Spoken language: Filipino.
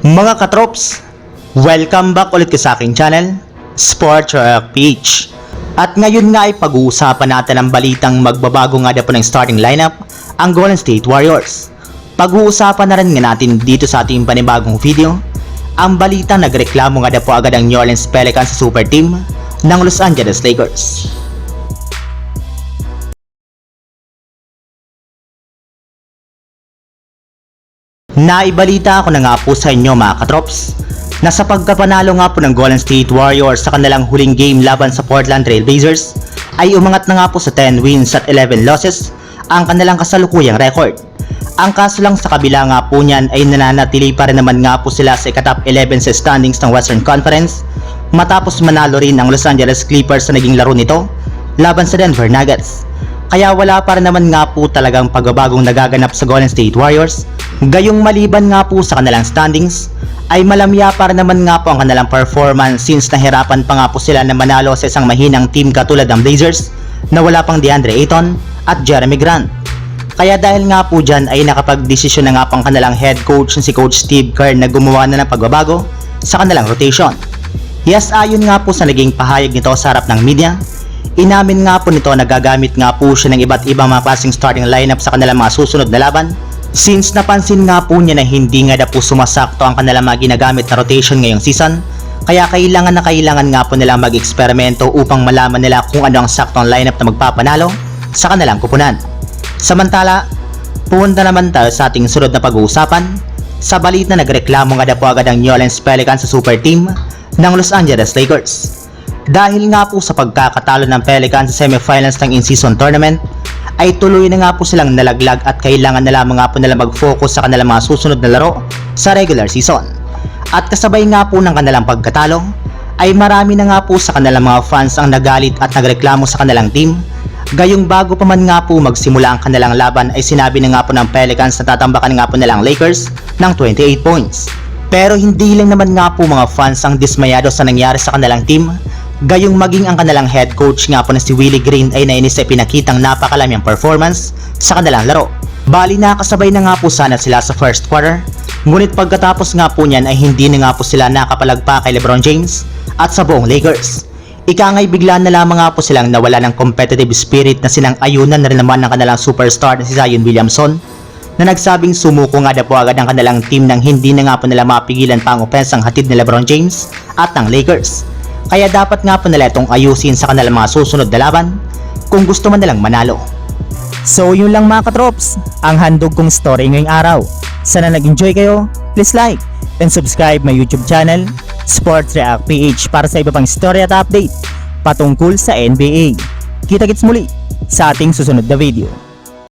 Mga katrops, welcome back ulit sa aking channel, Sports Rock Peach. At ngayon nga ay pag-uusapan natin ang balitang magbabago nga na po ng starting lineup, ang Golden State Warriors. Pag-uusapan na rin nga natin dito sa ating panibagong video, ang balita nagreklamo nga na po agad ang New Orleans Pelicans sa super team ng Los Angeles Lakers. Naibalita ako na nga po sa inyo mga katrops na sa pagkapanalo nga po ng Golden State Warriors sa kanilang huling game laban sa Portland Trail Blazers ay umangat na nga po sa 10 wins at 11 losses ang kanilang kasalukuyang record. Ang kaso lang sa kabila nga po niyan ay nananatili pa rin naman nga po sila sa ikatop 11 sa standings ng Western Conference matapos manalo rin ang Los Angeles Clippers sa naging laro nito laban sa Denver Nuggets. Kaya wala pa rin naman nga po talagang pagbabagong nagaganap sa Golden State Warriors. Gayong maliban nga po sa kanilang standings, ay malamya pa rin naman nga po ang kanilang performance since nahirapan pa nga po sila na manalo sa isang mahinang team katulad ng Blazers na wala pang DeAndre Ayton at Jeremy Grant. Kaya dahil nga po dyan ay nakapag-desisyon na nga po ang kanilang head coach si Coach Steve Kerr na gumawa na ng pagbabago sa kanilang rotation. Yes, ayon nga po sa naging pahayag nito sa harap ng media, Inamin nga po nito na gagamit nga po siya ng iba't ibang mga klaseng starting lineup sa kanilang mga susunod na laban since napansin nga po niya na hindi nga na po sumasakto ang kanilang mga ginagamit na rotation ngayong season kaya kailangan na kailangan nga po nila mag-eksperimento upang malaman nila kung ano ang saktong lineup na magpapanalo sa kanilang kupunan. Samantala, punta naman tayo sa ating sunod na pag-uusapan sa balita nagreklamo nga na po agad ang New Orleans Pelicans sa super team ng Los Angeles Lakers. Dahil nga po sa pagkakatalo ng Pelicans sa semifinals ng in-season tournament, ay tuloy na nga po silang nalaglag at kailangan na lamang nga po nila mag-focus sa kanilang mga susunod na laro sa regular season. At kasabay nga po ng kanilang pagkatalo, ay marami na nga po sa kanilang mga fans ang nagalit at nagreklamo sa kanilang team. Gayong bago pa man nga po magsimula ang kanilang laban ay sinabi na nga po ng Pelicans na tatambakan nga po nilang Lakers ng 28 points. Pero hindi lang naman nga po mga fans ang dismayado sa nangyari sa kanilang team Gayong maging ang kanilang head coach nga po na si Willie Green ay nainis sa pinakitang napakalamang performance sa kanilang laro. Bali nakasabay na nga po sana sila sa first quarter, ngunit pagkatapos nga po niyan ay hindi na nga po sila nakapalagpa kay Lebron James at sa buong Lakers. Ika nga'y bigla na lamang nga po silang nawala ng competitive spirit na sinang ayunan na rin naman ng kanilang superstar na si Zion Williamson na nagsabing sumuko nga na po agad ang kanilang team nang hindi na nga po nila mapigilan pa ang opensang hatid ni Lebron James at ng Lakers. Kaya dapat nga po nila itong ayusin sa kanilang mga susunod na laban kung gusto man nilang manalo. So yun lang mga katrops, ang handog kong story ngayong araw. Sana nag-enjoy kayo, please like and subscribe my YouTube channel, Sports React PH para sa iba pang story at update patungkol sa NBA. Kita-kits muli sa ating susunod na video.